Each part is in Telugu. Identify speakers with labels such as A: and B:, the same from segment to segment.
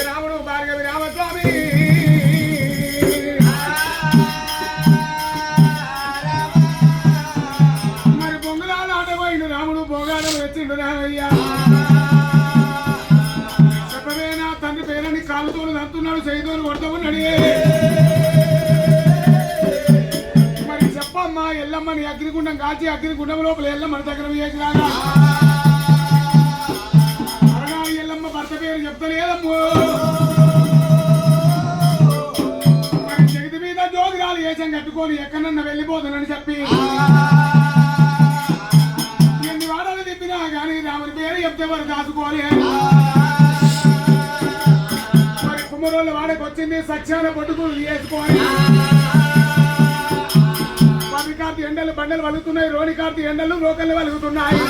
A: రాముడు భార్గవి రామస్వామి మరి వచ్చిండు రామయ్య. మన అగ్నిగుండం కాల్చి అగ్నిగుండం లోపల ఎల్లమ్మని దగ్గర వేసిరాగా అరగాలి ఎల్లమ్మ భర్త పేరు చెప్తలేదమ్ము మరి జగతి మీద జోగిరాలు ఏసం కట్టుకొని ఎక్కడన్నా వెళ్ళిపోతానని చెప్పి. ఎన్ని వారాలు తిప్పినా కానీ రాముని పేరు చెప్తే వారు దాచుకోవాలి మరి కుమ్మరోళ్ళ వాడకి వచ్చింది సత్యాల పట్టుకులు వేసుకొని కార్తీ ఎండలు బండలు వలుగుతున్నాయి రోని కార్తీ ఎండలు లోకల్ని వలుగుతున్నాయి.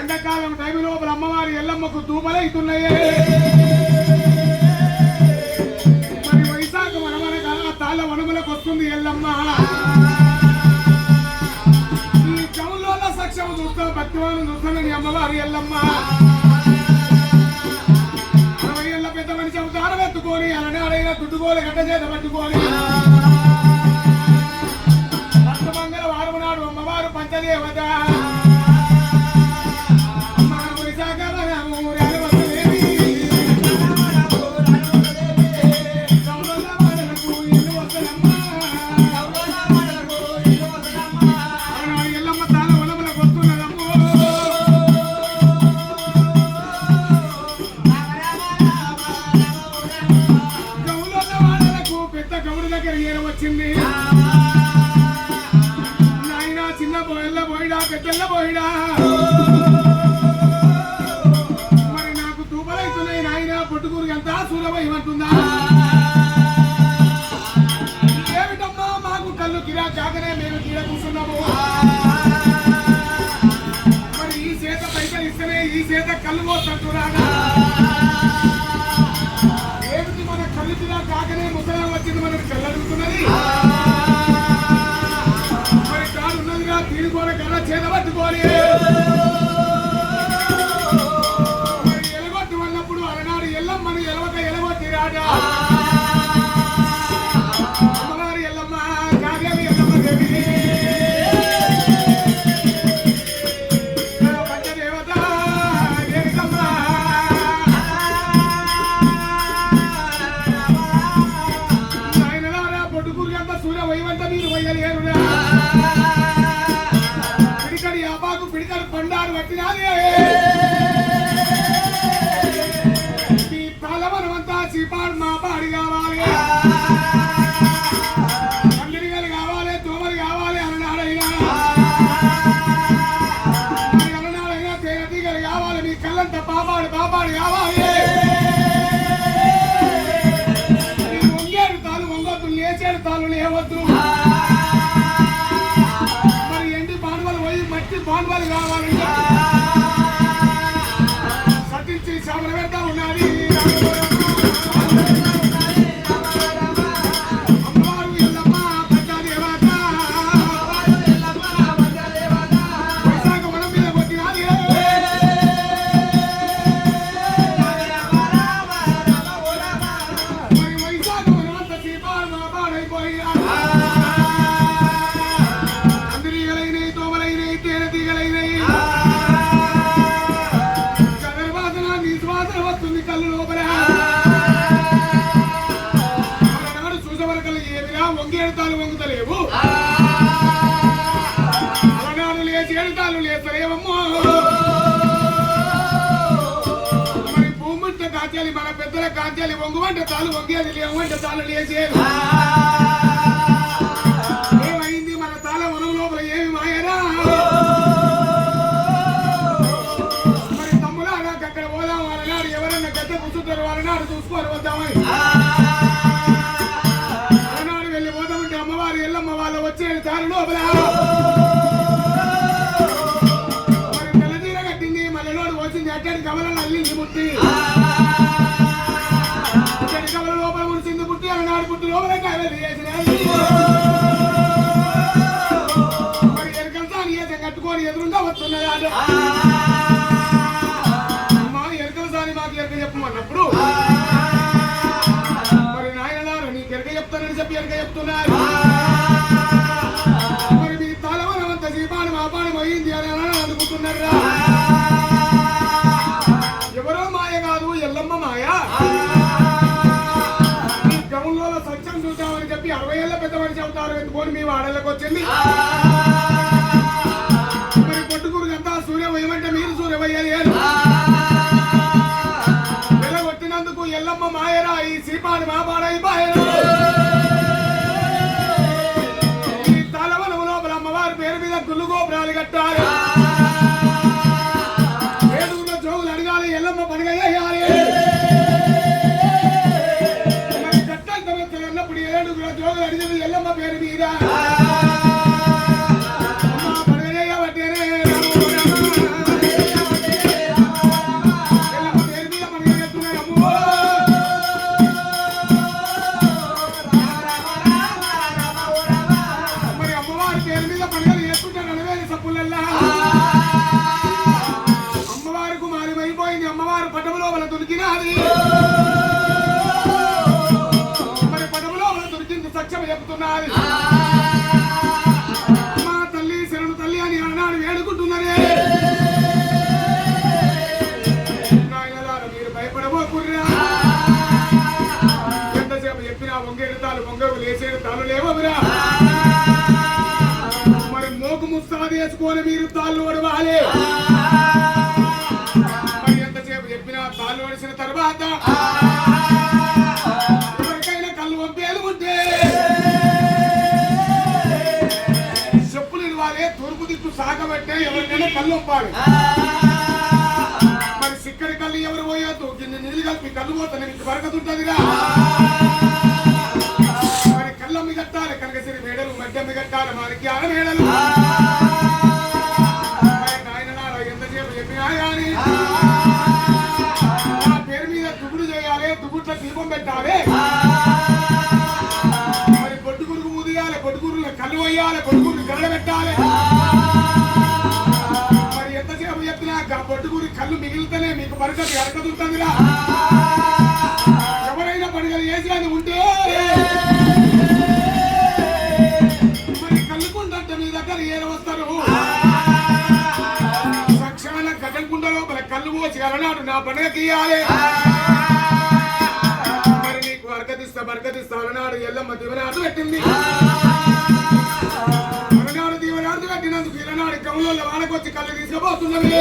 A: ఎండాకాలం టైం లోపల అమ్మవారి ఎల్లమ్మకు దూపలైతున్నాయి మరి వైశాఖ వనమనగా తాళ్ళ వనములకు వస్తుంది ఎల్లమ్మ. ఈ చౌల్లో సక్షమ చూస్తా భక్తివాను చూస్తానని అమ్మవారి ఎల్లమ్మ. దగ్గర వచ్చింది. నాయన చిన్న బోయల్ల పోయిడా పెద్దల్ల పోయిడా మరి నాకు తూపలైతున్నాయి నాయన పొట్టుకూరుకి ఎంత సూరభయమంటుందా ఏమిటమ్మా మాకు కళ్ళు కిరా కాకనే మేము కీడ కూర్చున్నాము. మరి ఈ చేత పైసలు ఇస్తేనే ఈ చేత కళ్ళు పోతుంటున్నాగా కాకనే వచ్చింది మనకు కళ్ళడుగుతున్నది ఆపాకు పిడికడి పండారు పట్టినాది ఈ పాలవనమంతా చీపాడు మా పాడి కావాలి. పందిరిగలు కావాలి తోమలు కావాలి అలనాడైనా అలనాడైనా తేనెటీగలు కావాలి మీ కళ్ళంత పాపాడు పాపాడు కావాలి. ఈ తాలు లేచేడు తాలు లేవద్దు మట్టి పాండవలు కావాలి సటించి చాపల ఉన్నది ఏమిరా వంగేడుతాలు వంగుతలేవు అలనాడు లేచి ఏడుతాలు లేస్తలేవమ్మో మరి భూమి కాంచెలి మన పెద్దల కాంచెలి వంగువంటే తాలు వంగేది లేవంటే తాళ్ళు లేచేది. వచ్చే దారి లోపల. మరి తెల్లదీర కట్టింది మల్లెలోడు వచ్చింది అట్టడి కమలను అల్లింది ముట్టి అట్టడి కమల లోపల ముడిచింది పుట్టి అలనాడు పుట్టి లోపల కావేరి చేసినది మరి ఎరకంతా నీయత కట్టుకొని ఎదురుగా వస్తున్నది అమ్మా ఎరకల సాని మాకు ఎరక చెప్పమన్నప్పుడు. మరి నాయనలారు నీకు ఎరక చెప్తానని చెప్పి ఎరక చెప్తున్నారు. మీ వాడలకు వచ్చింది. మరి పొట్టుకూరు అంతా సూర్యవయమంటే మీరు సూర్యవయ్యారు వెలగొట్టినందుకు ఎల్లమ్మ మాయరా ఈ సీపాని మాపాడై మాయరా ఈ తలవనం లోపల అమ్మవారి పేరు మీద గుళ్ళు గోపురాలు కట్టాలి. ఏడుగుల జోగులు అడగాలి ఎల్లమ్మ పండుగ చెప్తున్నది మా తల్లి శరణు తల్లి అని అన్నాడు వేడుకుంటున్నదే నాయనలారా, మీరు భయపడబోకుర్రా. ఎంతసేపు చెప్పినా వంగేడు తాలు వంగవు లేచేడు తాలు లేవవురా. మరి మోకు ముస్తాది వేసుకొని మీరు తాళ్ళు వడవాలి మరి ఎంతసేపు చెప్పినా తాళ్ళు వడిసిన తర్వాత సాగబట్టే ఎవరికైనా కళ్ళు పంపాలి మరి సిక్కడి కళ్ళు ఎవరు పోయొద్దు? గిన్నె నీళ్ళు కలిపి కళ్ళు పోతాను మీకు బరకతుంటదిగా మరి కళ్ళమ్మి కట్టాలి కనకసిరి మేడలు ఆడ మేడలు. మరి గాని. ఆ. పేరు మీద దుగుడు చేయాలి దుగుట్ల దీపం పెట్టాలి. మరి పొట్టుగురుకు ముదియాలి పొట్టుగురుల కళ్ళు వేయాలి పొట్టుగురు గరడ పెట్టాలి. మిగిలితేనే మీకు బరకతి ఎరకదుంటుందిరా ఎవరైనా పండుగలు చేసి అది ఉంటే మరి కళ్ళుకుంటే మీ దగ్గర ఏర వస్తారు. సక్షాన గజంకుండ లోపల కళ్ళు పోసి అలనాడు నా పండుగకి తీయాలి. మరి నీకు బరకతిస్తా బరకతిస్తా అలనాడు ఎల్లమ్మ దివనాడు పెట్టింది. అలనాడు దీవనాడు పెట్టినందుకు ఇలనాడు కవులలో వానకొచ్చి కళ్ళు తీసుకుపోతున్నది.